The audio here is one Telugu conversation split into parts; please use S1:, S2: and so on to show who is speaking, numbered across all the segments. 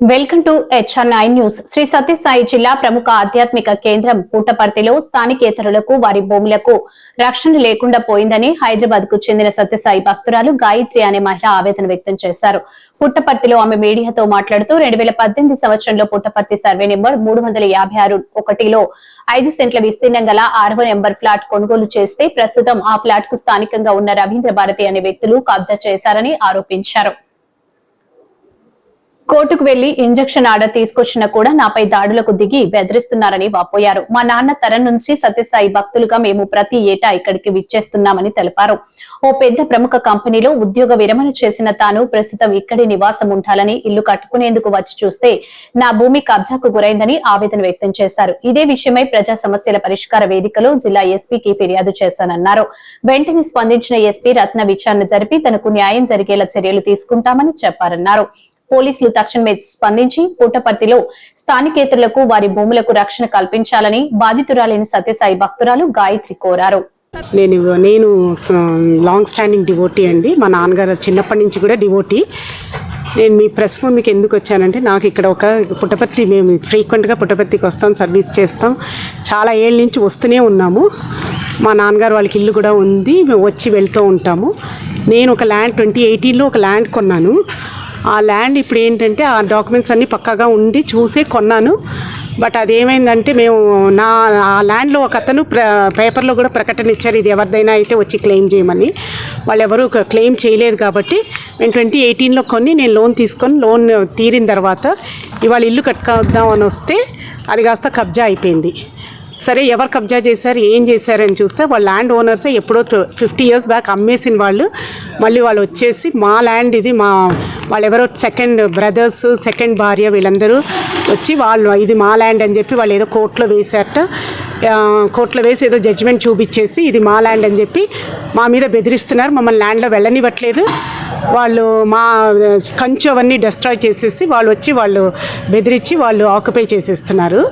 S1: Welcome to nine news. Shri Sathya Sai జిల్లా ప్రముఖ ఆధ్యాత్మిక కేంద్రం పుట్టపర్తిలో స్థానికేతరులకు వారి భూములకు రక్షణ లేకుండా పోయిందని హైదరాబాద్కు చెందిన సత్యసాయి భక్తురాలు గాయత్రి అనే మహిళ ఆవేదన వ్యక్తం చేశారు. పుట్టపర్తిలో ఆమె మీడియాతో మాట్లాడుతూ రెండు వేల పద్దెనిమిది సంవత్సరంలో పుట్టపర్తి సర్వే నెంబర్ మూడు వందల యాభై ఆరు ఒకటిలో ఐదు సెంట్ల విస్తీర్ణం గల ఆరవ నెంబర్ ఫ్లాట్ కొనుగోలు చేస్తే ప్రస్తుతం ఆ ఫ్లాట్కు స్థానికంగా ఉన్న రవీంద్ర భారతి అనే వ్యక్తులు కబ్జా చేశారని ఆరోపించారు. కోర్టుకు వెళ్ళి ఇంజక్షన్ ఆర్డర్ తీసుకొచ్చినా కూడా నాపై దాడులకు దిగి బెదిరిస్తున్నారని వాపోయారు. మా నాన్న తరం నుంచి సత్యసాయి భక్తులుగా మేము ప్రతి ఏటా ఇక్కడికి విచ్చేస్తున్నామని తెలిపారు. ఓ పెద్ద ప్రముఖ కంపెనీలో ఉద్యోగ విరమణ చేసిన తాను ప్రస్తుతం ఇక్కడి నివాసం ఉండాలని ఇల్లు కట్టుకునేందుకు వచ్చి చూస్తే నా భూమి కబ్జాకు గురైందని ఆవేదన వ్యక్తం చేశారు. ఇదే విషయమై ప్రజా సమస్యల పరిష్కార వేదికలో జిల్లా ఎస్పీకి ఫిర్యాదు చేశానన్నారు. వెంటనే స్పందించిన ఎస్పీ రత్న విచారణ జరిపి తనకు న్యాయం జరిగేలా చర్యలు తీసుకుంటామని చెప్పారన్నారు. పోలీసులు తక్షణమే స్పందించి పుట్టపర్తిలో స్థానికేతరులకు వారి భూములకు రక్షణ కల్పించాలని బాధితురాలైన సత్యసాయి భక్తురాలు గాయత్రి కోరారు.
S2: నేను నేను లాంగ్ స్టాండింగ్ డివోటీ అండి. మా నాన్నగారు చిన్నప్పటి నుంచి కూడా డివోటీ నేను మీ ప్రెస్ ముందుకు ఎందుకు వచ్చానంటే నాకు ఇక్కడ ఒక పుట్టపర్తి మేము ఫ్రీక్వెంట్గా పుట్టపర్తికి వస్తాం సర్వీస్ చేస్తాం. చాలా ఏళ్ళ నుంచి వస్తూనే ఉన్నాము. మా నాన్నగారు వాళ్ళకి ఇల్లు కూడా ఉంది. మేము వచ్చి వెళ్తూ ఉంటాము. నేను ఒక ల్యాండ్ ట్వంటీ ఎయిటీన్లో ఒక ల్యాండ్ కొన్నాను. ఆ ల్యాండ్ ఇప్పుడు ఏంటంటే ఆ డాక్యుమెంట్స్ అన్నీ పక్కాగా ఉండి చూసే కొన్నాను. బట్ అదేమైందంటే మేము నా ఆ ల్యాండ్లో ఒక అతను ప్ర పేపర్లో కూడా ప్రకటన ఇచ్చారు ఇది ఎవరిదైనా అయితే వచ్చి క్లెయిమ్ చేయమని. వాళ్ళు ఎవరు క్లెయిమ్ చేయలేదు కాబట్టి నేను ట్వంటీ ఎయిటీన్లో కొన్ని నేను లోన్ తీసుకొని లోన్ తీరిన తర్వాత ఇవాళ ఇల్లు కట్టుకొద్దాం అని వస్తే అది కాస్త కబ్జా అయిపోయింది. సరే ఎవరు కబ్జా చేశారు ఏం చేశారని చూస్తే వాళ్ళ ల్యాండ్ ఓనర్సే ఎప్పుడో ఫిఫ్టీ ఇయర్స్ బ్యాక్ అమ్మేసిన వాళ్ళు. మళ్ళీ వాళ్ళు వచ్చేసి మా ల్యాండ్ ఇది మా వాళ్ళు ఎవరో సెకండ్ బ్రదర్స్ సెకండ్ భార్య వీళ్ళందరూ వచ్చి వాళ్ళు ఇది మా ల్యాండ్ అని చెప్పి వాళ్ళు ఏదో కోర్టులో వేసేట కోర్టులో వేసి ఏదో జడ్జిమెంట్ చూపించేసి ఇది మా ల్యాండ్ అని చెప్పి మా మీద బెదిరిస్తున్నారు. మమ్మల్ని ల్యాండ్లో వెళ్ళనివ్వట్లేదు. వాళ్ళు మా కంచు అవన్నీ డెస్ట్రాయ్ చేసేసి వాళ్ళు వచ్చి వాళ్ళు బెదిరించి వాళ్ళు ఆక్యుపై చేసేస్తున్నారు.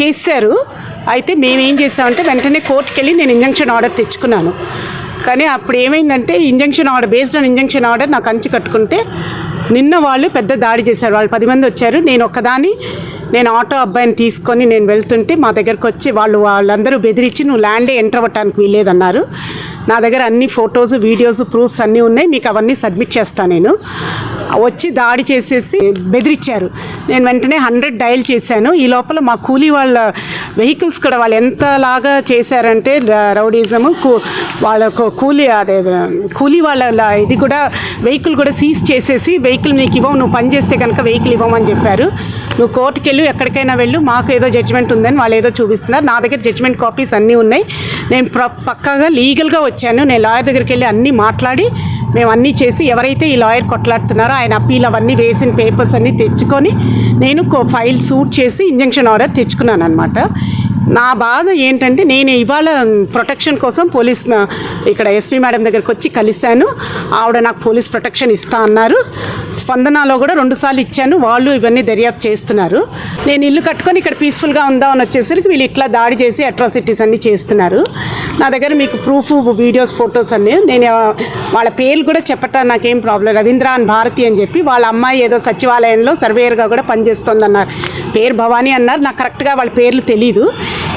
S2: చేశారు. అయితే మేము ఏం చేసామంటే వెంటనే కోర్టుకి వెళ్ళి నేను ఇంజంక్షన్ ఆర్డర్ తెచ్చుకున్నాను. కానీ అప్పుడు ఏమైందంటే injunction order based on injunction order నాకు అంచు కట్టుకుంటే నిన్న వాళ్ళు పెద్ద దాడి చేశారు. వాళ్ళు పది మంది వచ్చారు. నేను ఒక్కదాని నేను ఆటో అబ్బాయిని తీసుకొని నేను వెళ్తుంటే మా దగ్గరకు వచ్చి వాళ్ళు వాళ్ళందరూ బెదిరించి నువ్వు ల్యాండే ఎంటర్ అవ్వటానికి వీలేదన్నారు నా దగ్గర అన్ని ఫొటోస్ వీడియోస్ ప్రూఫ్స్ అన్నీ ఉన్నాయి. మీకు అవన్నీ సబ్మిట్ చేస్తాను నేను. వచ్చి దాడి చేసేసి బెదిరించారు నేను వెంటనే హండ్రెడ్ డయల్ చేశాను. ఈ లోపల మా కూలీ వాళ్ళ వెహికల్స్ కూడా వాళ్ళు ఎంతలాగా చేశారంటే రౌడీజము కూ వాళ్ళ కూలీ అదే కూలీ వాళ్ళ ఇది కూడా వెహికల్ కూడా సీజ్ చేసేసి వెహికల్ నీకు ఇవ్వవు నువ్వు పని చేస్తే కనుక వెహికల్ ఇవ్వమని చెప్పారు. నువ్వు కోర్టుకి వెళ్ళు ఎక్కడికైనా వెళ్ళు మాకు ఏదో జడ్జిమెంట్ ఉందని వాళ్ళు ఏదో చూపిస్తున్నారు. నా దగ్గర జడ్జిమెంట్ కాపీస్ అన్నీ ఉన్నాయి. నేను ప్ర పక్కాగా లీగల్గా వచ్చాను. నేను లాయర్ దగ్గరికి వెళ్ళి అన్నీ మాట్లాడి మేము అన్నీ చేసి ఎవరైతే ఈ లాయర్ కొట్లాడుతున్నారో ఆయన అప్పీల్ అవన్నీ వేసిన పేపర్స్ అన్నీ తెచ్చుకొని నేను ఫైల్ సూట్ చేసి ఇంజంక్షన్ ఆర్డర్ తెచ్చుకున్నాను అనమాట నా బాధ ఏంటంటే నేను ఇవాళ ప్రొటెక్షన్ కోసం పోలీస్ ఇక్కడ ఎస్వి మేడం దగ్గరికి వచ్చి కలిశాను. ఆవిడ నాకు పోలీస్ ప్రొటెక్షన్ ఇస్తా అన్నారు. స్పందనలో కూడా రెండుసార్లు ఇచ్చాను. వాళ్ళు ఇవన్నీ దర్యాప్తు చేస్తున్నారు. నేను ఇల్లు కట్టుకొని ఇక్కడ పీస్ఫుల్గా ఉందామని అని వచ్చేసరికి వీళ్ళు ఇట్లా దాడి చేసి అట్రాసిటీస్ అన్నీ చేస్తున్నారు. నా దగ్గర మీకు ప్రూఫ్ వీడియోస్ ఫొటోస్ అన్నీ. నేను వాళ్ళ పేర్లు కూడా చెప్పటం నాకేం ప్రాబ్లం రవీంద్ర అని భారతి అని చెప్పి వాళ్ళ అమ్మాయి ఏదో సచివాలయంలో సర్వేయర్గా కూడా పనిచేస్తుంది అన్నారు పేరు భవానీ అన్నారు. నాకు కరెక్ట్గా వాళ్ళ పేర్లు తెలీదు.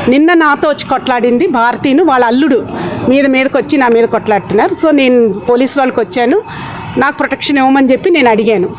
S2: నిన్న నాతో వచ్చి కొట్లాడింది భారతీను. వాళ్ళ అల్లుడు మీద మీదకి వచ్చి నా మీద కొట్లాడుతున్నారు. సో నేను పోలీస్ వాళ్ళకి వచ్చాను. నాకు ప్రొటెక్షన్ ఇవ్వమని చెప్పి నేను అడిగాను.